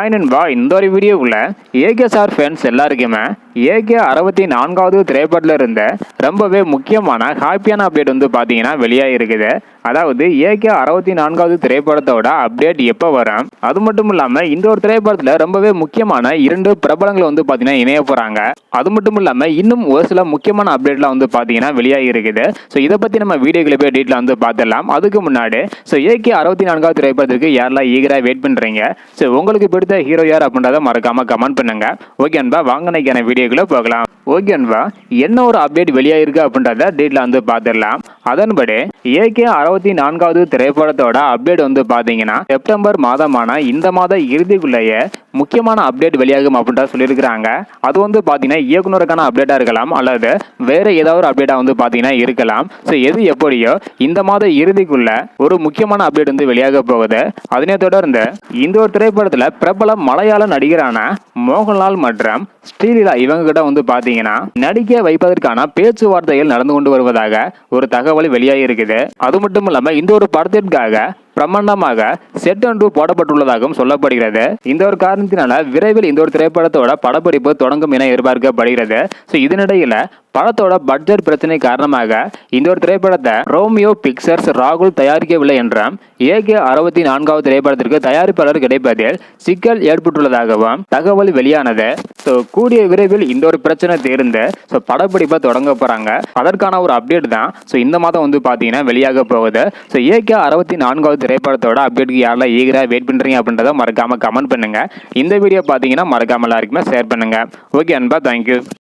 Hi நண்பா இந்த ஒரு வீடியோவில் ஏகே சார் ஃபேன்ஸ் எல்லாருக்குமே ஏகே அறுபத்தி நான்காவது திரைப்படத்தில் இருந்த ரொம்பவே முக்கியமான ஹாப்பியான அப்டேட் வந்து பார்த்தீங்கன்னா வெளியாக இருக்குது அதாவது ஏகே அறுபத்தி நான்காவது திரைப்படத்தோட அப்டேட் எப்போ வரும்? அது மட்டும் இல்லாமல் இந்த ஒரு திரைப்படத்தில் ரொம்பவே முக்கியமான இரண்டு பிரபலங்களை வந்து பார்த்தீங்கன்னா இணைய போகிறாங்க அது மட்டும் இல்லாமல் இன்னும் ஒரு சில முக்கியமான அப்டேட்லாம் வந்து பார்த்தீங்கன்னா வெளியாகி இருக்குது ஸோ இதை பற்றி நம்ம வீடியோக்களை போய் டீட்டெயில் வந்து பார்த்துடலாம் அதுக்கு முன்னாடி ஸோ ஏகே அறுபத்தி நான்காவது திரைப்படத்திற்கு யாரெல்லாம் ஈகராக வெயிட் பண்ணுறீங்க ஸோ உங்களுக்கு ஹீரோ யார் அப்படின்றத மறக்காம கமெண்ட் பண்ணுங்க. ஓகே அன்பா வாங்கினைக்கான வீடியோக்குள்ள போகலாம். ஓகே அன்பா என்ன ஒரு அப்டேட் வெளியாயிருக்கு அப்படின்றத டீட்டில் வந்து பார்த்துடலாம். அதன்படி ஏகே அறுபத்தி நான்காவது திரைப்படத்தோட அப்டேட் வந்து பார்த்தீங்கன்னா செப்டம்பர் மாதமான இந்த மாத இறுதிக்குள்ளேயே முக்கியமான அப்டேட் வெளியாகும் அப்படின்றத சொல்லியிருக்கிறாங்க. அது வந்து பார்த்தீங்கன்னா இயக்குனருக்கான அப்டேட்டாக இருக்கலாம் அல்லது வேற ஏதாவது ஒரு அப்டேட்டாக வந்து பார்த்தீங்கன்னா இருக்கலாம். ஸோ எது எப்படியோ இந்த மாத இறுதிக்குள்ள ஒரு முக்கியமான அப்டேட் வந்து வெளியாக போகுது. அதனை தொடர்ந்து இந்த ஒரு திரைப்படத்தில் பிரபல மலையாள நடிகரான மோகன்லால் மற்றும் ஸ்ரீலீலா இவங்க கிட்ட வந்து பார்த்தீங்கன்னா நடிக்க வைப்பதற்கான பேச்சுவார்த்தைகள் நடந்து கொண்டு வருவதாக ஒரு தகவல் வெளியாகி இருக்குது அது மட்டும் இல்லாமல் இந்த ஒரு படத்திற்காக பிரம்மாண்டமாக செட் ஒன்று போடப்பட்டுள்ளதாகவும் சொல்லப்படுகிறது. இந்த ஒரு காரணத்தினால விரைவில் இந்த ஒரு திரைப்படத்தோட படப்பிடிப்பு தொடங்கும் என எதிர்பார்க்கப்படுகிறது. ஸோ இதனிடையில படத்தோட பட்ஜெட் பிரச்சனை காரணமாக இந்த ஒரு திரைப்படத்தை ரோமியோ பிக்சர்ஸ் ராகுல் தயாரிக்கவில்லை என்றும் ஏகே அறுபத்தி நான்காவது திரைப்படத்திற்கு தயாரிப்பாளர் கிடைப்பதில் சிக்கல் ஏற்பட்டுள்ளதாகவும் தகவல் வெளியானது. ஸோ கூடிய விரைவில் இந்த ஒரு பிரச்சனை தீர்ந்து ஸோ படப்பிடிப்பை தொடங்க போகிறாங்க அதற்கான ஒரு அப்டேட் தான். ஸோ இந்த மாதம் வந்து பார்த்தீங்கன்னா வெளியாக போகுது. ஸோ ஏகே அறுபத்தி நான்காவது திரைப்படத்தோட அப்டேட்க்கு யாரெல்லாம் ஈகராக வெயிட் பண்ணுறீங்க அப்படின்றத மறக்காமல் கமெண்ட் பண்ணுங்க. இந்த வீடியோ பார்த்தீங்கன்னா மறக்காமல் எல்லாருக்குமே ஷேர் பண்ணுங்கள் ஓகே அன்பா தேங்க்யூ